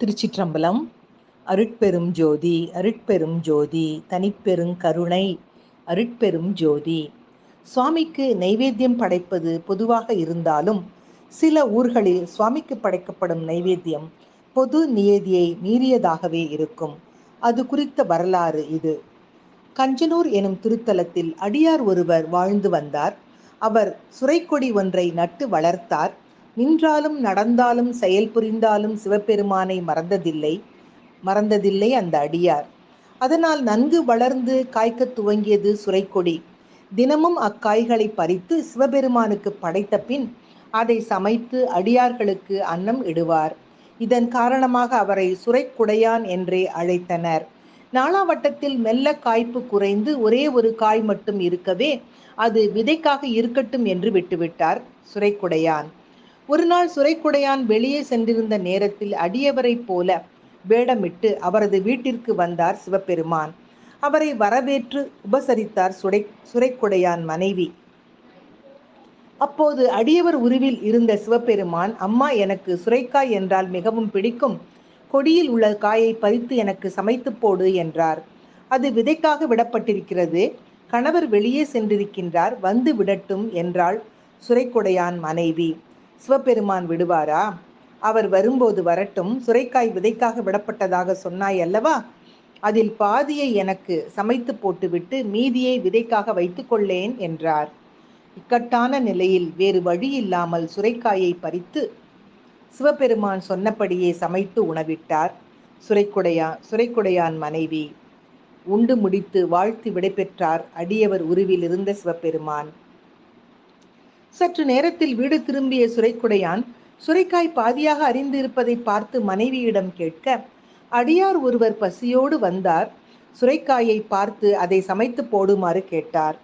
திருச்சிற்றம்பலம் அருட்பெரும் ஜோதி அருட்பெரும் ஜோதி தனிப்பெருங் கருணை அருட்பெரும் ஜோதி. சுவாமிக்கு நைவேத்தியம் படைப்பது பொதுவாக இருந்தாலும் சில ஊர்களில் சுவாமிக்கு படைக்கப்படும் நைவேத்தியம் பொது நியதியை மீறியதாகவே இருக்கும். அது குறித்த வரலாறு இது. கஞ்சனூர் எனும் திருத்தலத்தில் அடியார் ஒருவர் வாழ்ந்து வந்தார். அவர் சுரைக்கொடி ஒன்றை நட்டு வளர்த்தார். நின்றாலும் நடந்தாலும் செயல் புரிந்தாலும் சிவபெருமானை மறந்ததில்லை மறந்ததில்லை அந்த அடியார். அதனால் நன்கு வளர்ந்து காய்க்க துவங்கியது சுரைக்கொடி. தினமும் அக்காய்களை பறித்து சிவபெருமானுக்கு படைத்த பின் அதை சமைத்து அடியார்களுக்கு அன்னம் இடுவார். இதன் காரணமாக அவரை சுரைக்குடையான் என்றே அழைத்தனர். நாளாவட்டத்தில் மெல்ல காய்ப்பு குறைந்து ஒரே ஒரு காய் மட்டும் இருக்கவே அது விதைக்காக இருக்கட்டும் என்று விட்டுவிட்டார் சுரைக்குடையான். ஒரு நாள் சுரைக்குடையான் வெளியே சென்றிருந்த நேரத்தில் அடியவரைப் போல வேடமிட்டு அவரது வீட்டிற்கு வந்தார் சிவபெருமான். அவரை வரவேற்று உபசரித்தார் சுடை சுரைக்குடையான் மனைவி. அப்போது அடியவர் உருவில் இருந்த சிவபெருமான் அம்மா எனக்கு சுரைக்காய் என்றால் மிகவும் பிடிக்கும். கொடியில் உள்ள காயை பறித்து எனக்கு சமைத்து போடு என்றார். அது விதைக்காக விடப்பட்டிருக்கிறது. கணவர் வெளியே சென்றிருக்கின்றார். வந்து விடட்டும் என்றாள் சுரைக்குடையான் மனைவி. சிவபெருமான் விடுவாரா? அவர் வரும்போது வரட்டும் சுரைக்காய் விதைக்காக விடப்பட்டதாக சொன்னாய் அல்லவா? அதில் பாதியை எனக்கு சமைத்து போட்டுவிட்டு மீதியை விதைக்காக வைத்துக்கொள்ளேன் என்றார். இக்கட்டான நிலையில் வேறு வழி இல்லாமல் சுரைக்காயை பறித்து சிவபெருமான் சொன்னபடியே சமைத்து உணவிட்டார். சுரைக்குடையா சுரைக்குடையான் மனைவி. உண்டு முடித்து வாழ்த்து விடைபெற்றார் அடியவர் உருவில் இருந்த சிவபெருமான். சற்று நேரத்தில் வீடு திரும்பிய சுரைக்குடையான் சுரைக்காய் பாதியாக அறிந்து இருப்பதை பார்த்து மனைவியிடம் கேட்க அடியார் ஒருவர் பசியோடு வந்தார். சுரைக்காயை பார்த்து அதை சமைத்து போடுமாறு கேட்டார்.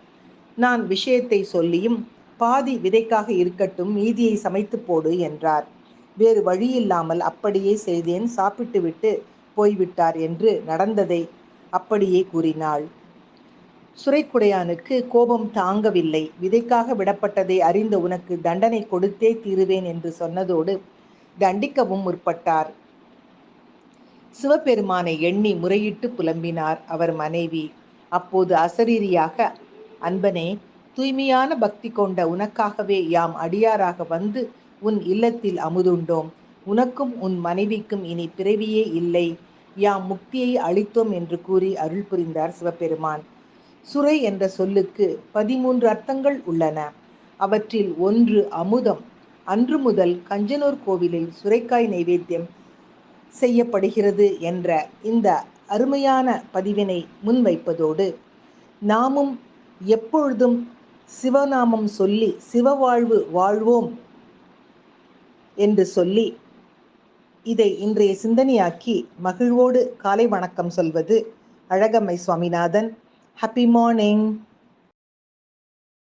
நான் விஷயத்தை சொல்லியும் பாதி விதைக்காக இருக்கட்டும் மீதியை சமைத்து போடு என்றார். வேறு வழியில்லாமல் அப்படியே செய்தேன் சாப்பிட்டுவிட்டு போய்விட்டார் என்று நடந்ததை அப்படியே கூறினாள். சுரைக்குடையானுக்கு கோபம் தாங்கவில்லை. விதைக்காக விடப்பட்டதை அறிந்த உனக்கு தண்டனை கொடுத்தே தீருவேன் என்று சொன்னதோடு தண்டிக்கவும் முற்பட்டார். சிவபெருமானை எண்ணி முறையிட்டு புலம்பினார் அவர் மனைவி. அப்போது அசரீரியாக அன்பனே தூய்மையான பக்தி கொண்ட உனக்காகவே யாம் அடியாராக வந்து உன் இல்லத்தில் அமுதுண்டோம். உனக்கும் உன் மனைவிக்கும் இனி பிறவியே இல்லை. யாம் முக்தியை அளித்தோம் என்று கூறி அருள் புரிந்தார் சிவபெருமான். சுரை என்ற சொல்லுக்கு பதிமூன்று அர்த்தங்கள் உள்ளன. அவற்றில் ஒன்று அமுதம். அன்று முதல் கஞ்சனூர் கோவிலில் சுரைக்காய் நைவேத்தியம் செய்யப்படுகிறது என்ற இந்த அருமையான பதிவினை முன்வைப்பதோடு நாமும் எப்பொழுதும் சிவநாமம் சொல்லி சிவவாழ்வு வாழ்வோம் என்று சொல்லி இதை இன்றைய சிந்தனையாக்கி மகிழ்வோடு காலை வணக்கம் சொல்வது அழகம்மை சுவாமிநாதன். Happy morning.